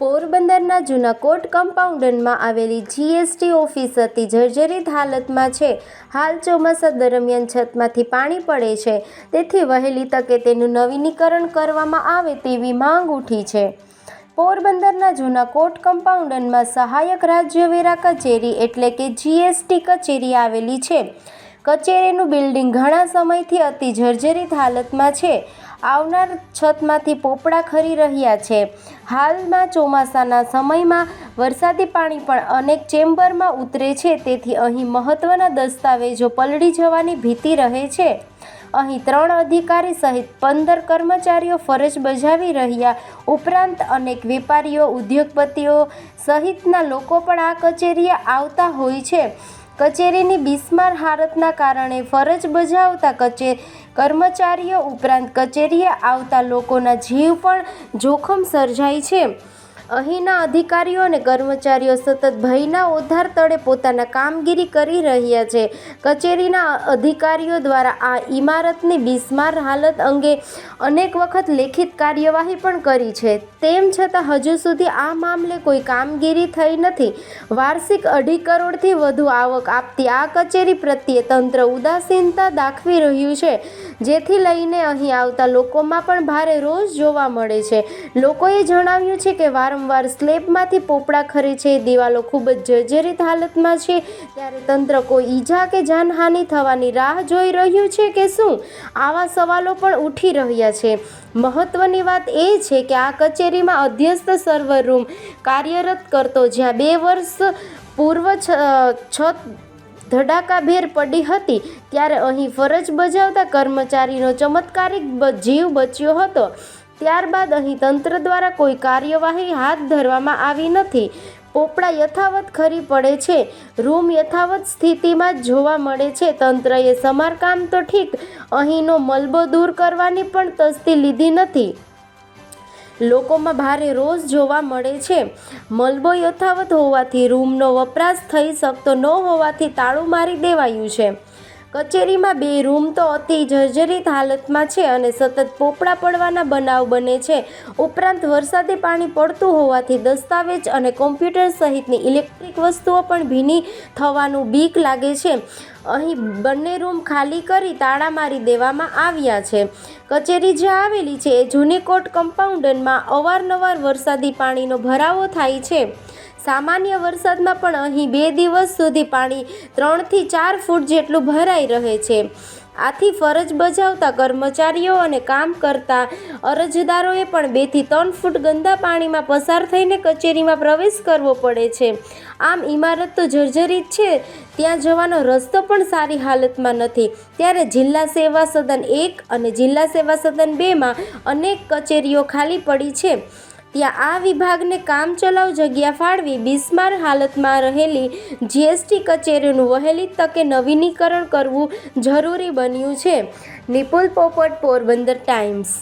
પોરબંદરના જૂના કોર્ટ કમ્પાઉન્ડમાં આવેલી જીએસટી ઓફિસ હતી જર્જરિત હાલતમાં છે. હાલ ચોમાસા દરમિયાન છતમાંથી પાણી પડે છે. તેથી વહેલી તકે તેનું નવીનીકરણ કરવામાં આવે તેવી માંગ ઉઠી છે. પોરબંદરના જૂના કોર્ટ કમ્પાઉન્ડમાં સહાયક રાજ્ય વેરા કચેરી એટલે કે જીએસટી કચેરી આવેલી છે. કચેરીનું બિલ્ડિંગ ઘણા સમયથી અતિ જર્જરિત હાલતમાં છે. આવનાર છતમાંથી પોપડા ખરી રહ્યા છે. હાલમાં ચોમાસાના સમયમાં વરસાદી પાણી પણ અનેક ચેમ્બરમાં ઉતરે છે. તેથી અહીં મહત્ત્વના દસ્તાવેજો પલળી જવાની ભીતિ રહે છે. અહીં ત્રણ અધિકારી સહિત પંદર કર્મચારીઓ ફરજ બજાવી રહ્યા. ઉપરાંત અનેક વેપારીઓ, ઉદ્યોગપતિઓ સહિતના લોકો પણ આ કચેરીએ આવતા હોય છે. કચેરીની બિસ્માર હાલતના કારણે ફરજ બજાવતા કચે કર્મચારીઓ ઉપરાંત કચેરીએ આવતા લોકોના જીવ પણ જોખમ સર્જાય છે. અહીંના અધિકારીઓ અને કર્મચારીઓ સતત ભયના ઓધાર તળે પોતાના કામગીરી કરી રહ્યા છે. કચેરીના અધિકારીઓ દ્વારા આ ઇમારતની બિસ્માર હાલત અંગે અનેક વખત લેખિત કાર્યવાહી પણ કરી છે. તેમ છતાં હજુ સુધી આ મામલે કોઈ કામગીરી થઈ નથી. વાર્ષિક અઢી કરોડથી વધુ આવક આપતી આ કચેરી પ્રત્યે તંત્ર ઉદાસીનતા દાખવી રહ્યું છે, જેથી લઈને અહીં આવતા લોકોમાં પણ ભારે રોષ જોવા મળે છે. લોકોએ જણાવ્યું છે કે વારંવાર સ્લેબમાંથી પોપડા ખરે છે, દિવાલો ખૂબ જ જર્જરિત હાલતમાં છે. ત્યારે તંત્ર કોઈ ઈજા કે જાનહાનિ થવાની રાહ જોઈ રહ્યું છે કે શું? આવા સવાલો પણ ઉઠી રહ્યા છે. મહત્વની વાત એ છે કે આ કચેરીમાં અધ્યસ્ત સર્વર રૂમ કાર્યરત કરતો, જ્યાં બે વર્ષ પૂર્વ છત ધડાકાભેર પડી હતી, ત્યારે અહીં ફરજ બજાવતા કર્મચારીનો ચમત્કારિક જીવ બચ્યો હતો. ત્યારબાદ અહીં તંત્ર દ્વારા કોઈ કાર્યવાહી હાથ ધરવામાં આવી નથી. પોપડા યથાવત ખરી પડે છે. રૂમ યથાવત સ્થિતિમાં જ જોવા મળે છે. તંત્રએ સમારકામ તો ઠીક, અહીંનો મલબો દૂર કરવાની પણ તસ્તી લીધી નથી. લોકોમાં ભારે રોષ જોવા મળે છે. મલબો યથાવત હોવાથી રૂમનો વપરાશ થઈ શકતો ન હોવાથી તાળું મારી દેવાયું છે. કચેરીમાં બે રૂમ તો અતિ જર્જરિત હાલતમાં છે અને સતત પોપડા પડવાના બનાવ બને છે. ઉપરાંત વરસાદી પાણી પડતું હોવાથી દસ્તાવેજ અને કોમ્પ્યુટર સહિતની ઇલેક્ટ્રિક વસ્તુઓ પણ ભીની થવાનું બીક લાગે છે. અહીં બંને રૂમ ખાલી કરી તાળા મારી દેવામાં આવ્યા છે. કચેરી જે આવેલી છે એ જૂની કોટ કમ્પાઉન્ડરમાં અવારનવાર વરસાદી પાણીનો ભરાવો થાય છે. સામાન્ય વરસાદમાં પણ અહીં બે દિવસ સુધી પાણી ત્રણથી ચાર ફૂટ જેટલું ભરાઈ રહે છે. આથી ફરજ બજાવતા કર્મચારીઓ અને કામ કરતા અરજદારોએ પણ બેથી ત્રણ ફૂટ ગંદા પાણીમાં પસાર થઈને કચેરીમાં પ્રવેશ કરવો પડે છે. આમ ઇમારત તો જર્જરિત છે, ત્યાં જવાનો રસ્તો પણ સારી હાલતમાં નથી. ત્યારે જિલ્લા સેવા સદન એક અને જિલ્લા સેવા સદન બેમાં અનેક કચેરીઓ ખાલી પડી છે. ત્યાં આ વિભાગને કામચલાઉ જગ્યા ફાળવી બિસ્માર હાલતમાં રહેલી જીએસટી કચેરીનું વહેલી તકે નવીનીકરણ કરવું જરૂરી બન્યું છે. નિપુલ પોપટ, પોરબંદર ટાઈમ્સ.